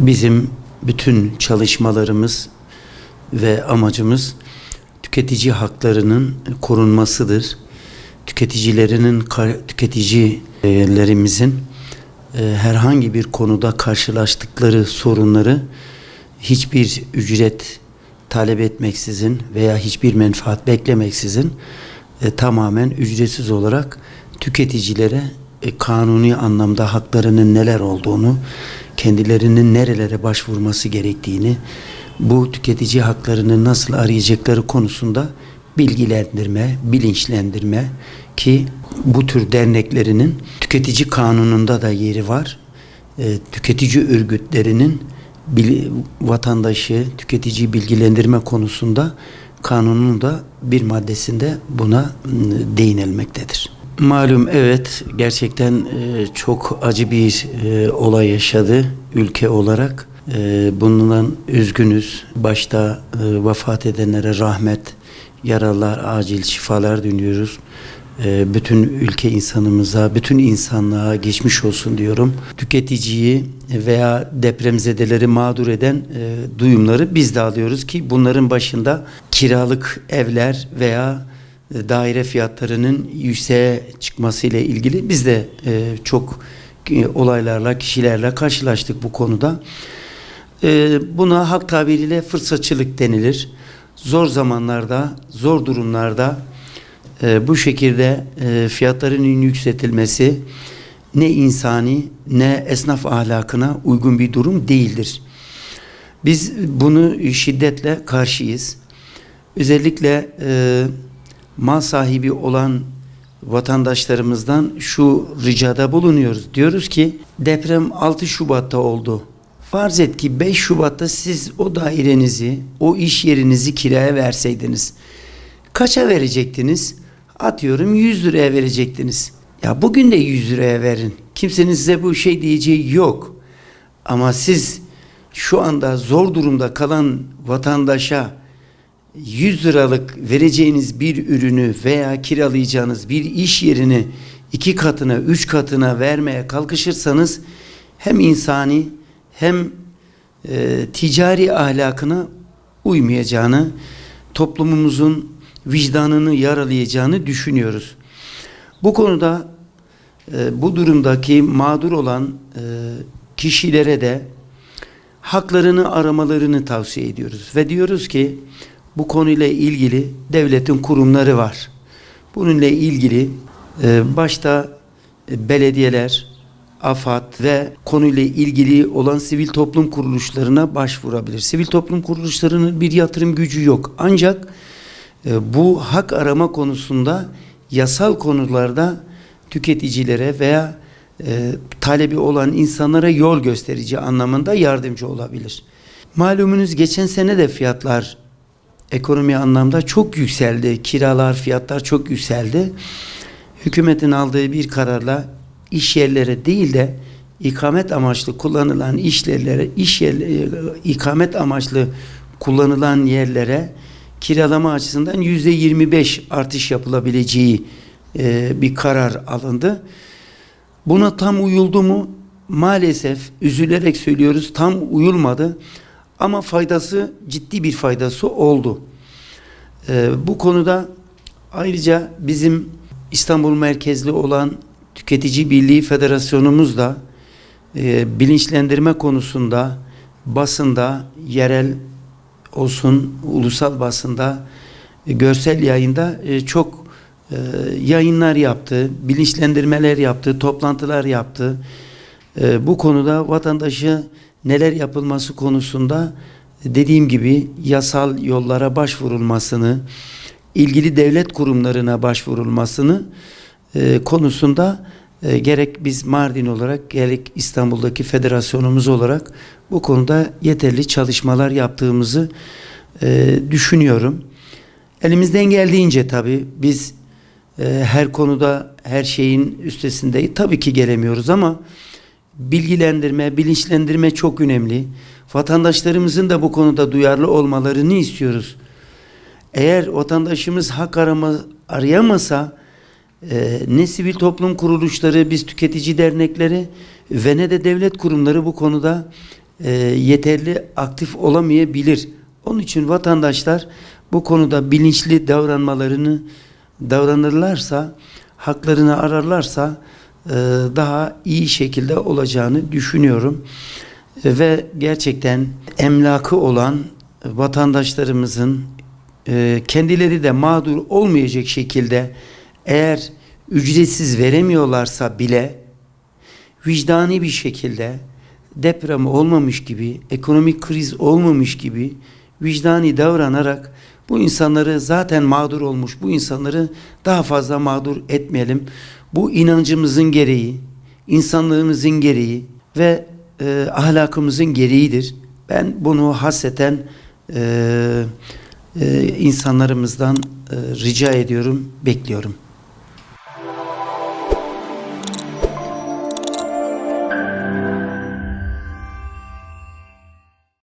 Bizim bütün çalışmalarımız ve amacımız tüketici haklarının korunmasıdır. Tüketicilerinin, tüketicilerimizin e, herhangi bir konuda karşılaştıkları sorunları hiçbir ücret talep etmeksizin veya hiçbir menfaat beklemeksizin e, tamamen ücretsiz olarak tüketicilere e, kanuni anlamda haklarının neler olduğunu, kendilerinin nerelere başvurması gerektiğini, bu tüketici haklarını nasıl arayacakları konusunda bilgilendirme, bilinçlendirme ki bu tür derneklerinin tüketici kanununda da yeri var. E, tüketici örgütlerinin bil- vatandaşı tüketici bilgilendirme konusunda kanunun da bir maddesinde buna değinilmektedir. Malum evet gerçekten e, çok acı bir e, olay yaşadı ülke olarak. E, bundan üzgünüz. Başta e, vefat edenlere rahmet, yaralılar acil şifalar diliyoruz. E, bütün ülke insanımıza, bütün insanlığa geçmiş olsun diyorum. Tüketiciyi veya depremzedeleri mağdur eden e, duyumları biz de alıyoruz ki bunların başında kiralık evler veya daire fiyatlarının yükseğe çıkması ile ilgili biz de e, çok e, olaylarla, kişilerle karşılaştık bu konuda. E, buna halk tabiriyle fırsatçılık denilir. Zor zamanlarda, zor durumlarda e, bu şekilde e, fiyatların yükseltilmesi ne insani ne esnaf ahlakına uygun bir durum değildir. Biz bunu şiddetle karşıyız. Özellikle e, mal sahibi olan vatandaşlarımızdan şu ricada bulunuyoruz. Diyoruz ki deprem 6 Şubat'ta oldu. Farz et ki 5 Şubat'ta siz o dairenizi, o iş yerinizi kiraya verseydiniz. Kaça verecektiniz? Atıyorum 100 liraya verecektiniz. Ya bugün de 100 liraya verin. Kimsenin size bu şey diyeceği yok. Ama siz şu anda zor durumda kalan vatandaşa 100 liralık vereceğiniz bir ürünü veya kiralayacağınız bir iş yerini iki katına, üç katına vermeye kalkışırsanız hem insani hem e, ticari ahlakına uymayacağını, toplumumuzun vicdanını yaralayacağını düşünüyoruz. Bu konuda e, bu durumdaki mağdur olan e, kişilere de haklarını aramalarını tavsiye ediyoruz ve diyoruz ki bu konuyla ilgili devletin kurumları var. Bununla ilgili e, başta e, belediyeler, AFAD ve konuyla ilgili olan sivil toplum kuruluşlarına başvurabilir. Sivil toplum kuruluşlarının bir yatırım gücü yok. Ancak e, bu hak arama konusunda yasal konularda tüketicilere veya e, talebi olan insanlara yol gösterici anlamında yardımcı olabilir. Malumunuz geçen sene de fiyatlar ekonomi anlamda çok yükseldi. Kiralar, fiyatlar çok yükseldi. Hükümetin aldığı bir kararla iş yerlere değil de ikamet amaçlı kullanılan işlere, iş yerleri, ikamet amaçlı kullanılan yerlere kiralama açısından yüzde 25 artış yapılabileceği e, bir karar alındı. Buna tam uyuldu mu? Maalesef üzülerek söylüyoruz tam uyulmadı. Ama faydası ciddi bir faydası oldu. Ee, bu konuda ayrıca bizim İstanbul merkezli olan Tüketici Birliği Federasyonumuz da e, bilinçlendirme konusunda basında yerel olsun ulusal basında e, görsel yayında e, çok e, yayınlar yaptı, bilinçlendirmeler yaptı, toplantılar yaptı. E, bu konuda vatandaşı neler yapılması konusunda dediğim gibi yasal yollara başvurulmasını, ilgili devlet kurumlarına başvurulmasını e, konusunda e, gerek biz Mardin olarak gerek İstanbul'daki federasyonumuz olarak bu konuda yeterli çalışmalar yaptığımızı e, düşünüyorum. Elimizden geldiğince tabii biz e, her konuda her şeyin üstesinde tabii ki gelemiyoruz ama bilgilendirme, bilinçlendirme çok önemli. Vatandaşlarımızın da bu konuda duyarlı olmalarını istiyoruz. Eğer vatandaşımız hak arama, arayamasa e, ne sivil toplum kuruluşları, biz tüketici dernekleri ve ne de devlet kurumları bu konuda e, yeterli aktif olamayabilir. Onun için vatandaşlar bu konuda bilinçli davranmalarını davranırlarsa, haklarını ararlarsa daha iyi şekilde olacağını düşünüyorum. E, Ve gerçekten emlakı olan vatandaşlarımızın e, kendileri de mağdur olmayacak şekilde eğer ücretsiz veremiyorlarsa bile vicdani bir şekilde deprem olmamış gibi, ekonomik kriz olmamış gibi vicdani davranarak bu insanları zaten mağdur olmuş, bu insanları daha fazla mağdur etmeyelim. Bu inancımızın gereği, insanlığımızın gereği ve e, ahlakımızın gereğidir. Ben bunu hasreten e, e, insanlarımızdan e, rica ediyorum, bekliyorum.